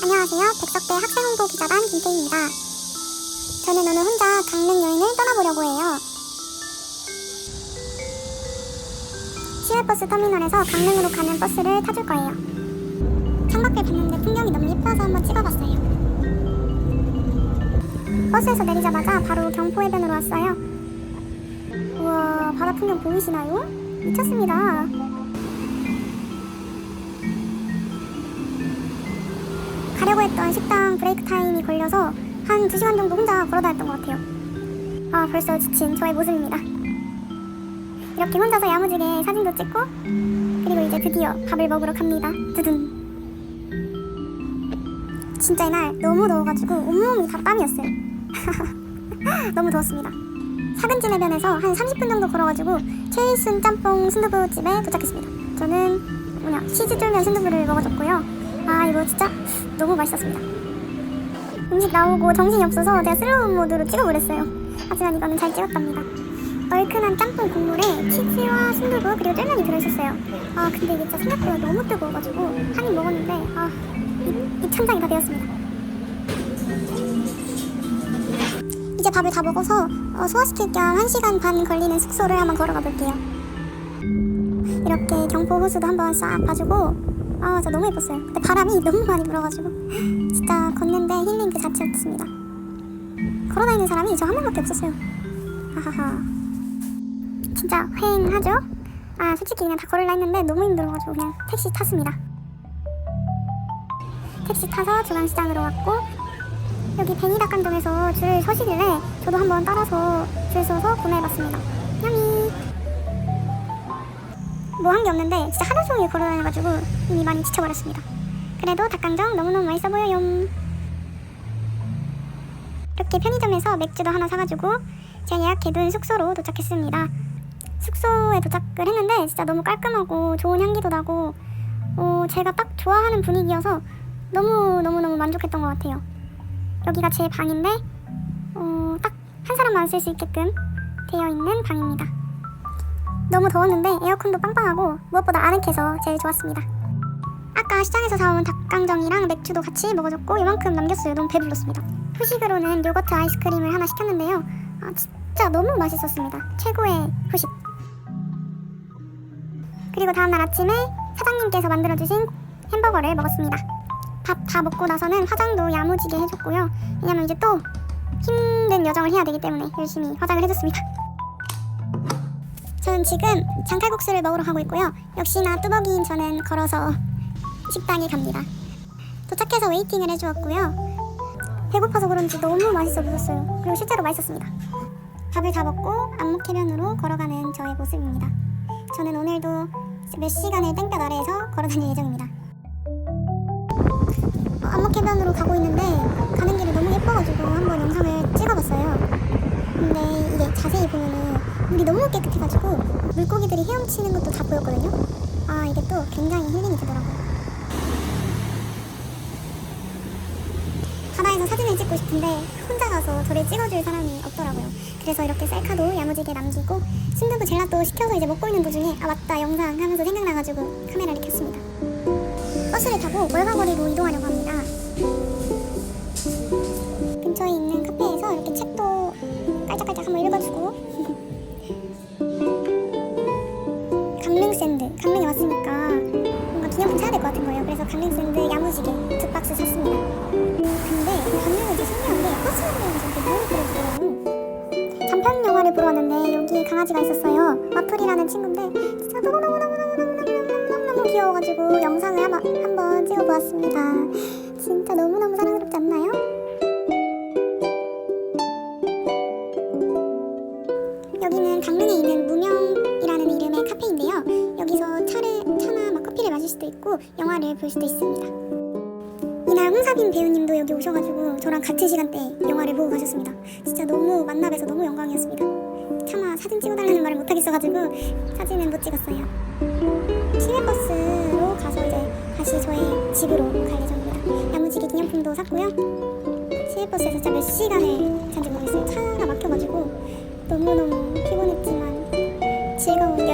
안녕하세요. 백석대 학생홍보 기자단 김태희입니다. 저는 오늘 혼자 강릉 여행을 떠나보려고 해요. 시외버스 터미널에서 강릉으로 가는 버스를 타줄 거예요. 창밖을 봤는데 풍경이 너무 예뻐서 한번 찍어봤어요. 버스에서 내리자마자 바로 경포해변으로 왔어요. 우와, 바다 풍경 보이시나요? 미쳤습니다. 했던 식당 브레이크 타임이 걸려서 한 2시간 정도 혼자 걸어 다녔던 것 같아요. 아, 벌써 지친 저의 모습입니다. 이렇게 혼자서 야무지게 사진도 찍고 그리고 이제 드디어 밥을 먹으러 갑니다. 두둔. 진짜 이날 너무 더워가지고 온몸이 다 땀이었어요. 너무 더웠습니다. 사근진 해변에서 한 30분 정도 걸어가지고 최일순 짬뽕 순두부집에 도착했습니다. 저는 뭐냐 치즈 쫄면 순두부를 먹어줬고요. 아 이거 진짜 너무 맛있었습니다. 음식 나오고 정신이 없어서 제가 슬로우 모드로 찍어버렸어요. 하지만 이거는 잘 찍었답니다. 얼큰한 짬뽕 국물에 치즈와 순두부 그리고 쫄면이 들어있었어요. 아 근데 이게 진짜 생각보다 너무 뜨거워가지고 한 입 먹었는데 아 입, 입 천장이 다 되었습니다. 이제 밥을 다 먹어서 어, 소화시킬 겸 1시간 반 걸리는 숙소를 한번 걸어가 볼게요. 이렇게 경포 호수도 한번 싹 봐주고 아 진짜 너무 예뻤어요. 근데 바람이 너무 많이 불어가지고 진짜 걷는데 힐링 그 자체였습니다. 걸어다니는 사람이 저 한 명밖에 없었어요. 하하하. 진짜 휑하죠? 아 솔직히 그냥 다 걸을라 했는데 너무 힘들어가지고 그냥 택시 탔습니다. 택시 타서 중앙시장으로 왔고 여기 베니닭강동에서 줄을 서시길래 저도 한번 따라서 줄 서서 구매해봤습니다. 뭐 한 게 없는데 진짜 하루 종일 걸어다녀가지고 이미 많이 지쳐버렸습니다. 그래도 닭강정 너무너무 맛있어 보여요. 이렇게 편의점에서 맥주도 하나 사가지고 제가 예약해둔 숙소로 도착했습니다. 숙소에 도착을 했는데 진짜 너무 깔끔하고 좋은 향기도 나고 어, 제가 딱 좋아하는 분위기여서 너무 너무 너무 만족했던 것 같아요. 여기가 제 방인데 어, 딱 한 사람만 쓸 수 있게끔 되어 있는 방입니다. 너무 더웠는데 에어컨도 빵빵하고 무엇보다 아늑해서 제일 좋았습니다. 아까 시장에서 사온 닭강정이랑 맥주도 같이 먹어줬고 이만큼 남겼어요. 너무 배불렀습니다. 후식으로는 요거트 아이스크림을 하나 시켰는데요. 아, 진짜 너무 맛있었습니다. 최고의 후식. 그리고 다음날 아침에 사장님께서 만들어주신 햄버거를 먹었습니다. 밥 다 먹고 나서는 화장도 야무지게 해줬고요. 왜냐면 이제 또 힘든 여정을 해야 되기 때문에 열심히 화장을 해줬습니다. 저는 지금 장칼국수를 먹으러 가고 있고요. 역시나 뚜벅이인 저는 걸어서 식당에 갑니다. 도착해서 웨이팅을 해주었고요. 배고파서 그런지 너무 맛있어 보였어요. 그리고 실제로 맛있었습니다. 밥을 다 먹고 안목해변으로 걸어가는 저의 모습입니다. 저는 오늘도 몇 시간을 땡볕 아래에서 걸어다닐 예정입니다. 어, 안목해변으로 가고 있는데 가는 길이 너무 예뻐가지고 한번 영상을 찍어봤어요. 근데 이게 자세히 보면은 물이 너무 깨끗해가지고 물고기들이 헤엄치는 것도 다 보였거든요. 아 이게 또 굉장히 힐링이 되더라고요. 바다에서 사진을 찍고 싶은데 혼자 가서 저를 찍어줄 사람이 없더라고요. 그래서 이렇게 셀카도 야무지게 남기고 순두부 젤라또 시켜서 이제 먹고 있는 도중에 아 맞다 영상 하면서 생각나가지고 카메라를 켰습니다. 버스를 타고 월화거리로 이동하려고 합니다. 영화를 보러 왔는데 여기 강아지가 있었어요. 마플이라는 친구인데 진짜 너무너무너무너무너무너무너무 귀여워가지고 영상을 한번, 한번 찍어보았습니다. 진짜 너무너무 사랑스럽지 않나요? 여기는 강릉에 있는 무명이라는 이름의 카페인데요. 여기서 차를, 차나 막 커피를 마실 수도 있고 영화를 볼 수도 있습니다. 이날 홍사빈 배우님도 여기 오셔가지고 저랑 같은 시간대에 영화를 보고 가셨습니다. 진짜 너무 만나 뵈서 너무 못하겠어가지고 사진은 못 찍었어요. 시내버스로 가서 이제 다시 저의 집으로 갈 예정입니다. 야무지게 기념품도 샀고요. 시내버스에서 진짜 몇 시간을 잔지 모르겠어요. 차가 막혀가지고 너무너무 피곤했지만 즐거운